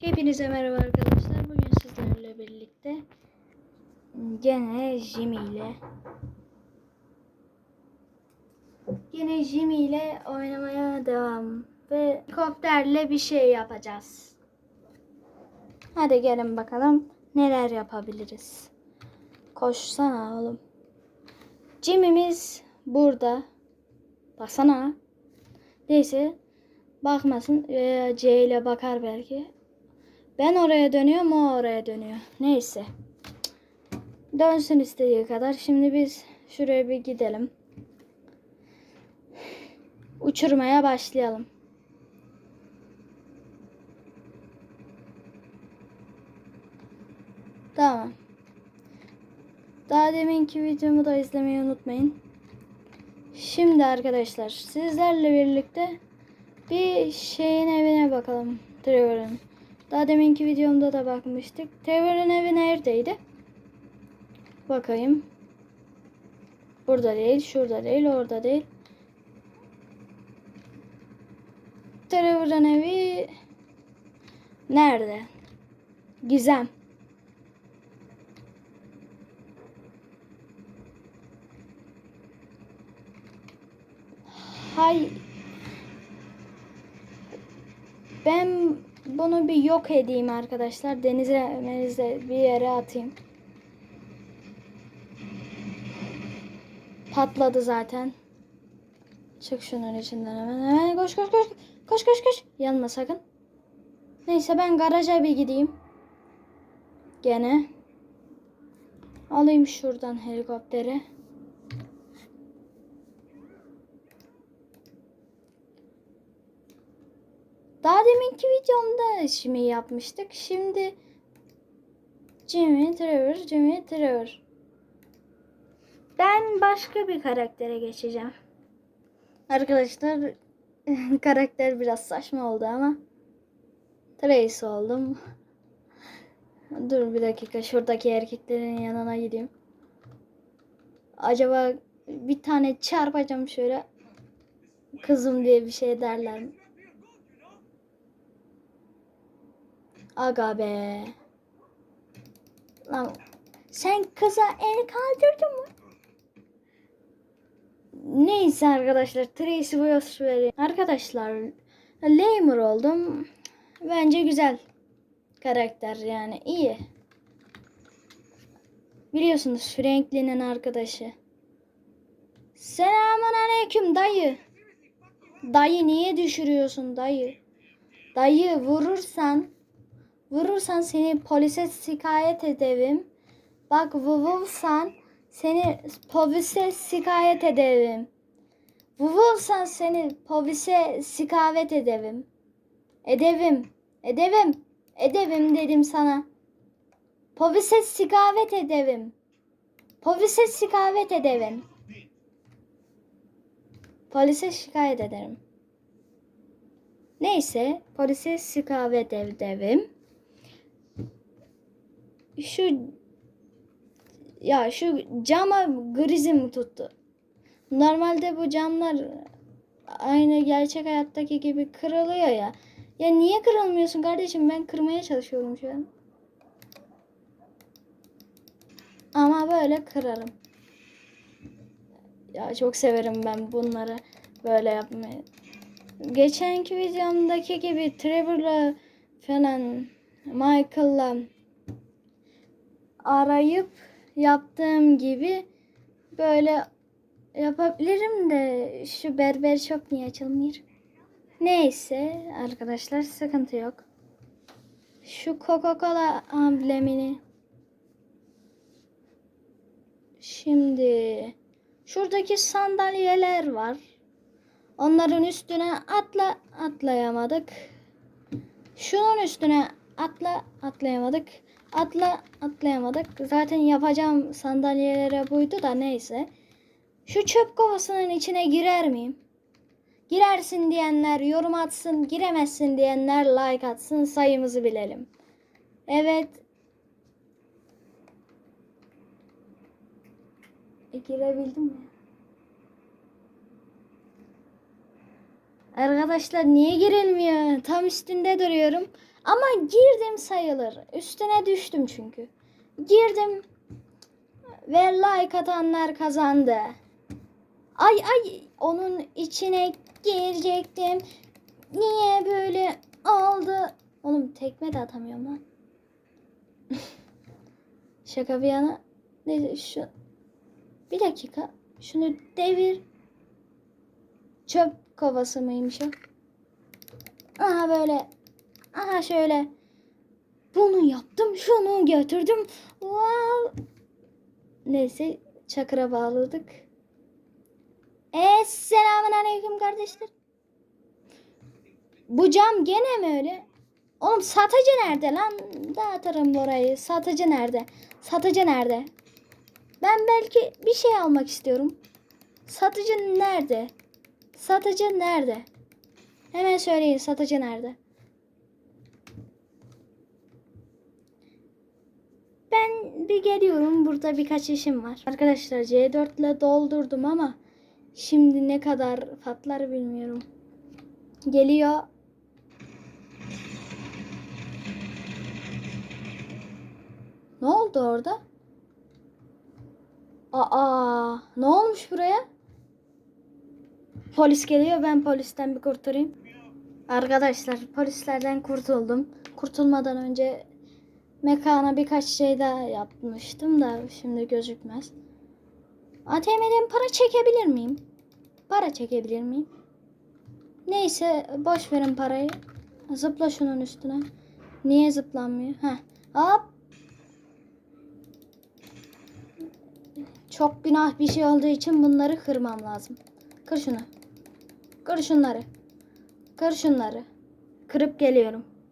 Hepinize merhaba arkadaşlar. Bugün sizlerle birlikte gene Jimmy ile gene Jimmy ile oynamaya devam ve helikopterle bir şey yapacağız. Hadi gelin bakalım neler yapabiliriz. Koşsana oğlum. Jimmy'miz burada. Baksana. Neyse. Bakmasın. Veya C ile bakar belki. Ben oraya dönüyorum o oraya dönüyor. Neyse. Dönsün istediği kadar. Şimdi biz şuraya bir gidelim. Uçurmaya başlayalım. Tamam. Daha deminki videomu da izlemeyi unutmayın. Şimdi arkadaşlar sizlerle birlikte bir şeyin evine bakalım. Trevor'ın. Daha deminki videomda da bakmıştık. Trevor'ın evi neredeydi? Bakayım. Burada değil, şurada değil, orada değil. Trevor'ın evi nerede? Gizem. Hay ben bunu bir yok edeyim arkadaşlar. Denize menize bir yere atayım. Patladı zaten. Çık şunun içinden hemen. Hemen koş koş koş. Koş koş koş. Yanma sakın. Neyse ben garaja bir gideyim. Gene. Alayım şuradan helikopteri. Daha deminki videomda şimdi yapmıştık. Şimdi Jimmy Trevor, Jimmy Trevor. Ben başka bir karaktere geçeceğim. Arkadaşlar karakter biraz saçma oldu ama Trace oldum. Dur bir dakika şuradaki erkeklerin yanına gideyim. Acaba bir tane çarpacağım şöyle kızım diye bir şey derler mi? Aga be. Lan sen kıza el kaldırdın mı? Neyse arkadaşlar Tracy vereyim. Arkadaşlar Lemur oldum. Bence güzel karakter yani iyi. Biliyorsunuz Franklin'in arkadaşı. Selamun aleyküm dayı. Dayı niye düşürüyorsun dayı? Dayı vurursan Vurursan seni polise şikayet ederim. Bak vurursan seni polise şikayet ederim. Vurursan seni polise şikayet ederim. Edevim. Edevim. Edevim dedim sana. Polise şikayet ederim. Polise şikayet ederim. Polise şikayet ederim. Neyse polise şikayet ederim şu ya şu cama grizim tuttu. Normalde bu camlar aynı gerçek hayattaki gibi kırılıyor ya. Ya niye kırılmıyorsun kardeşim? Ben kırmaya çalışıyorum şu an. Ama böyle kırarım. Ya çok severim ben bunları böyle yapmayı. Geçenki videomdaki gibi Trevor'la falan Michael'la arayıp yaptığım gibi böyle yapabilirim de şu berber çok niye açılmıyor? Neyse arkadaşlar sıkıntı yok. Şu Coca-Cola amblemini Şimdi şuradaki sandalyeler var. Onların üstüne atla atlayamadık. Şunun üstüne atla atlayamadık. Atla atlayamadık. Zaten yapacağım sandalyelere buydu da neyse. Şu çöp kovasının içine girer miyim? Girersin diyenler yorum atsın, giremezsin diyenler like atsın, sayımızı bilelim. Evet. E, girebildim mi? Arkadaşlar niye girilmiyor? Tam üstünde duruyorum. Ama girdim sayılır. Üstüne düştüm çünkü. Girdim ve like atanlar kazandı. Ay ay onun içine girecektim. Niye böyle oldu? Oğlum tekme de atamıyorum lan. Şaka bir yana. Neyse şu. Bir dakika. Şunu devir. Çöp kovası mıymış o? Aha böyle. Aha şöyle. Bunu yaptım. Şunu götürdüm. Wow. Neyse çakıra bağladık. Esselamun aleyküm kardeşler. Bu cam gene mi öyle? Oğlum satıcı nerede lan? Dağıtırım burayı. Satıcı nerede? Satıcı nerede? Ben belki bir şey almak istiyorum. Satıcı nerede? Satıcı nerede? Hemen söyleyin satıcı nerede? Ben bir geliyorum. Burada birkaç işim var. Arkadaşlar C4 ile doldurdum ama şimdi ne kadar patlar bilmiyorum. Geliyor. Ne oldu orada? Aa, ne olmuş buraya? Polis geliyor. Ben polisten bir kurtulayım. Arkadaşlar polislerden kurtuldum. Kurtulmadan önce mekana birkaç şey daha yapmıştım da şimdi gözükmez. ATM'den para çekebilir miyim? Para çekebilir miyim? Neyse boş verin parayı. Zıpla şunun üstüne. Niye zıplanmıyor? Heh. Hop. Çok günah bir şey olduğu için bunları kırmam lazım. Kır şunu. Kır şunları. Kır şunları. Kırıp geliyorum.